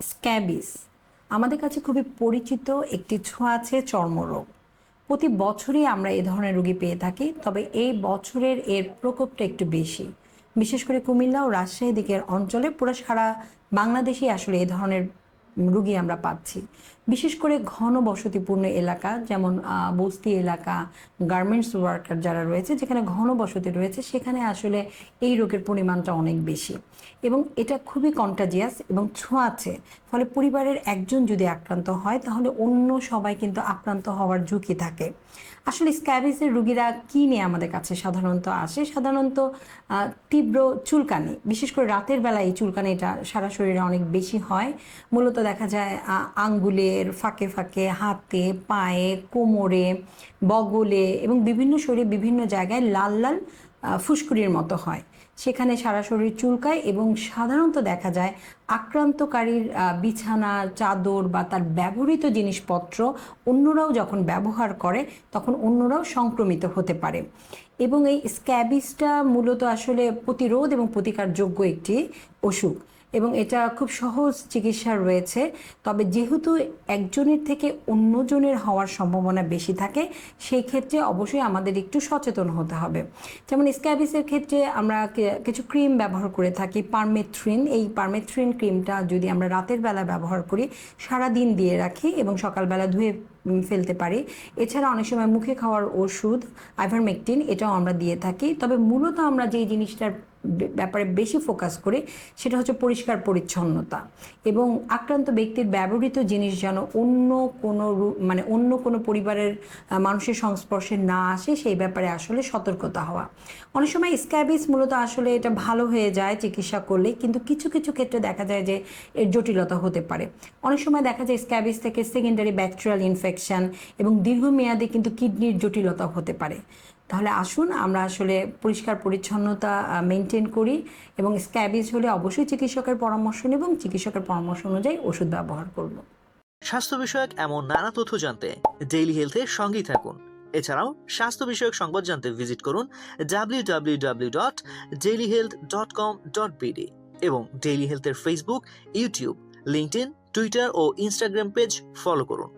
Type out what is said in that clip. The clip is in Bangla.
স্ক্যাবিস। আমাদের কাছে খুবই পরিচিত একটি ছোঁয়াচে চর্মরোগ। প্রতি বছরই আমরা এ ধরনের রোগী পেয়ে থাকি, তবে এই বছরের এর প্রকোপটা একটু বেশি। বিশেষ করে কুমিল্লা ও রাজশাহী দিকের অঞ্চলে পুরো সারা বাংলাদেশেই আসলে এ ধরনের রুগী আমরা পাচ্ছি। বিশেষ করে ঘন বসতিপূর্ণ এলাকা, যেমন বস্তি এলাকা গার্মেন্টস ওয়ার্কার যারা রয়েছে, যেখানে ঘন বসতি রয়েছে, সেখানে আসলে এই রোগের পরিমাণটা অনেক বেশি। এবং এটা খুবই কন্টাজিয়াস এবং ছোঁয়াচে। ফলে পরিবারের একজন যদি আক্রান্ত হয়, তাহলে অন্য সবাই কিন্তু আক্রান্ত হওয়ার ঝুঁকি থাকে। আসলে স্ক্যাবিসের রুগীরা কী নিয়ে আমাদের কাছে সাধারণত আসে? সাধারণত তীব্র চুলকানি। বিশেষ করে রাতের বেলা এই চুলকানিটা সারা শরীরে অনেক বেশি হয়। মূলত দেখা যায় আঙ্গুলের ফাঁকে ফাঁকে, হাতে, পায়ে, কোমরে, বগলে এবং বিভিন্ন শরীরে বিভিন্ন জায়গায় লাল লাল ফুসকুড়ির মতো হয়। সেখানে সারা শরীর চুলকায় এবং সাধারণত দেখা যায় আক্রান্তকারীর বিছানা, চাদর বা তার ব্যবহৃত জিনিসপত্র অন্যরাও যখন ব্যবহার করে, তখন অন্যরাও সংক্রমিত হতে পারে। এবং এই স্ক্যাবিসটা মূলত আসলে প্রতিরোধ এবং প্রতিকারযোগ্য একটি অসুখ। এবং এটা খুব সহজ চিকিৎসা রয়েছে। তবে যেহেতু একজনের থেকে অন্যজনের হওয়ার সম্ভাবনা বেশি থাকে, সেই ক্ষেত্রে অবশ্যই আমাদের একটু সচেতন হতে হবে। যেমন স্ক্যাবিসের ক্ষেত্রে আমরা কিছু ক্রিম ব্যবহার করে থাকি, পারমেথ্রিন। এই পারমেথ্রিন ক্রিমটা যদি আমরা রাতের বেলা ব্যবহার করি সারা দিন দিয়ে রাখি এবং সকালবেলা ধুয়ে ফেলতে পারি। এছাড়া অনেক সময় মুখে খাওয়ার ওষুধ, আইভারমেকটিন, এটাও আমরা দিয়ে থাকি। তবে মূলত আমরা যেই জিনিসটার ব্যাপারে বেশি ফোকাস করি, সেটা হচ্ছে পরিষ্কার পরিচ্ছন্নতা। এবং আক্রান্ত ব্যক্তির ব্যবহৃত জিনিস যেন অন্য কোনো মানে অন্য কোনো পরিবারের মানুষের সংস্পর্শে না আসে, সেই ব্যাপারে আসলে সতর্কতা হওয়া। অনেক সময় স্ক্যাবিস মূলত আসলে এটা ভালো হয়ে যায় চিকিৎসা করলে, কিন্তু কিছু কিছু ক্ষেত্রে দেখা যায় যে এর জটিলতা হতে পারে। অনেক সময় দেখা যায় স্ক্যাবিস থেকে সেকেন্ডারি ব্যাকটেরিয়াল ইনফেকশন এবং দীর্ঘমেয়াদে কিন্তু কিডনির জটিলতা হতে পারে। তাহলে আসুন আমরা আসলে পরিষ্কার পরিচ্ছন্নতা মেনটেন করি এবং স্ক্যাবিস হলে অবশ্যই চিকিৎসকের পরামর্শ নেব এবং চিকিৎসকের পরামর্শ অনুযায়ী ওষুধ ব্যবহার করব। স্বাস্থ্য বিষয়ক এমন নানা তথ্য জানতে ডেইলি হেলথের সঙ্গেই থাকুন। এছাড়াও স্বাস্থ্য বিষয়ক সংবাদ জানতে ভিজিট করুন বিডি এবং ডেইলি হেলথের ফেসবুক ইউটিউব লিঙ্কডইন টুইটার ও ইনস্টাগ্রাম পেজ ফলো করুন।